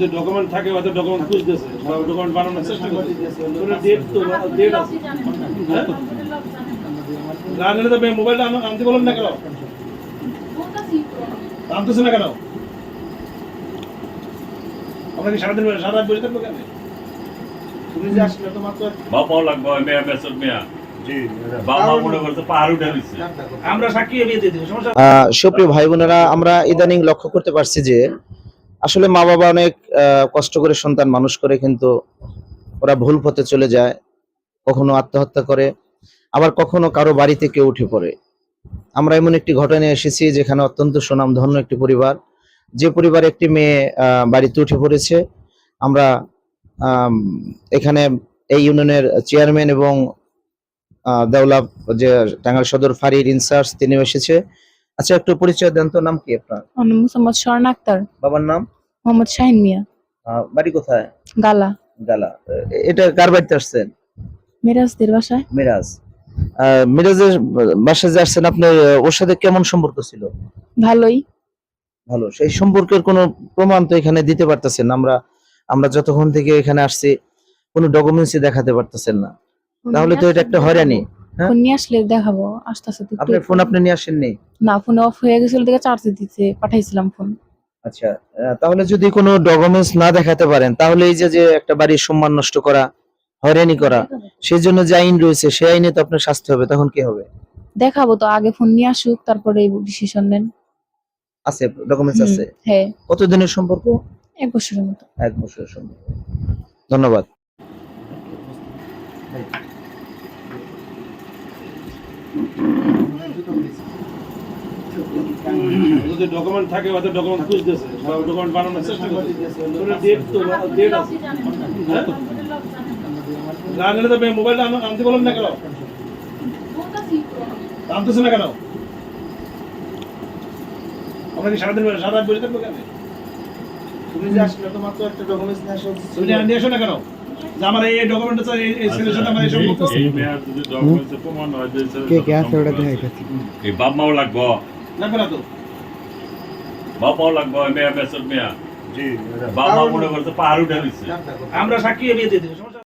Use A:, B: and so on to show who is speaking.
A: যদি ডকুমেন্ট থাকে হয়তো ডকুমেন্ট খুঁজতেছে বা ডকুমেন্ট বানানোর চেষ্টা করতেছে। ডেট তো ডেট আছে। হ্যাঁ? না নিলে তো মোবাইলটা আনতে বলেন না কেন? আনতেছে না কেন? আমরা কি সারাদিন সারা রাত বসে থাকব কেন? তুমি যে আসলে
B: বাপাও লাগবো মেয়া বেসর মেয়া।
C: সুপ্রিয় ভাই বোনেরা আমরা ইদানিং লক্ষ্য করতে পারছি যে আসলে মা বাবা অনেক কষ্ট করে সন্তান মানুষ করে কিন্তু ওরা ভুল পথে চলে যায় কখনো আত্মহত্যা করে আবার কখনো কারও বাড়িতে কেউ উঠে পড়ে। আমরা এমন একটি ঘটনায় এসেছি যেখানে অত্যন্ত সুনাম সুনামধন্য একটি পরিবার যে পরিবারে একটি মেয়ে বাড়িতে উঠে পড়েছে। আমরা আম, এখানে এই ইউনিয়নের চেয়ারম্যান এবং দেওলা যে টাঙ্গাল সদর ফাঁড়ির ইনচার্জ তিনি এসেছে। আচ্ছা একটু পরিচয় দেন তো নাম কি আপনার?
D: মোহাম্মদ স্বর্ণ আক্তার।
C: বাবার নাম?
D: মোহাম্মদ শাহিন মিয়া।
C: বাড়ি কোথায়?
D: গালা।
C: গালা। এটা কার বাড়িতে আসছেন?
D: মিরাজদের বাসায়।
C: মিরাজ। মিরাজের বাসায় যে আসছেন আপনার ওর সাথে কেমন সম্পর্ক ছিল?
D: ভালোই।
C: ভালো। সেই সম্পর্কের কোনো প্রমাণ তো এখানে দিতে পারতেছেন আমরা আমরা যতক্ষণ থেকে এখানে আসছি কোনো ডকুমেন্টসই দেখাতে পারতেছেন না। তাহলে তো এটা একটা হয়রানি। হ্যাঁ?
D: ফোন নিয়ে আসলে দেখাবো। আস্তে আস্তে
C: আপনার ফোন আপনি নিয়ে আসেননি?
D: না ফোন অফ হয়ে গেছিল দেখে চার্জে দিতে পাঠাইছিলাম ফোন।
C: আচ্ছা তাহলে যদি কোনো ডকুমেন্টস না দেখাতে পারেন তাহলে এই যে যে একটা বাড়ির সম্মান নষ্ট করা হয়রানি করা সেই জন্য যে আইন রয়েছে সেই আইনে তো আপনার শাস্তি হবে তখন কি হবে?
D: দেখাবো তো আগে ফোন নিয়ে আসুক তারপরে ডিসিশন নেন।
C: আছে ডকুমেন্টস আছে?
D: হ্যাঁ।
C: কতদিনের সম্পর্ক?
D: এক বছরের মতো।
C: এক বছরের সম্পর্ক। ধন্যবাদ।
A: যদি ডকুমেন্ট থাকে হয়তো ডকুমেন্ট খুঁজতেছে বা ডকুমেন্ট বানানোর চেষ্টা করতেছে। ডেট তো ডেট আছে। হ্যাঁ? না নিলে তো মোবাইলটা আন- আনতে বলেন না কেন? আনতেছে না কেন? আমরা কি সারাদিন সারা রাত বসে থাকব কেন? তুমি যে আসলে তোমার তো একটা ডকুমেন্টস নিয়ে আসো তুমি নিয়ে আসো না কেন? আমার এই ডকুমেন্ট আছে এই- এই ছেলের সাথে আমার এই সম্পর্ক
B: এই মেয়ার যদি ডকুমেন্টসে প্রমাণ হয় যে
E: কে কে আছে ওটা দেখাইতেছি
B: এই বাপমাও লাগবো। বাপাও লাগবো মেয়া বেসর মেয়া বাবা মনে করছে পাহাড় উঠে দিচ্ছে
A: আমরা সাক্ষী দিয়ে দিব সমস্যা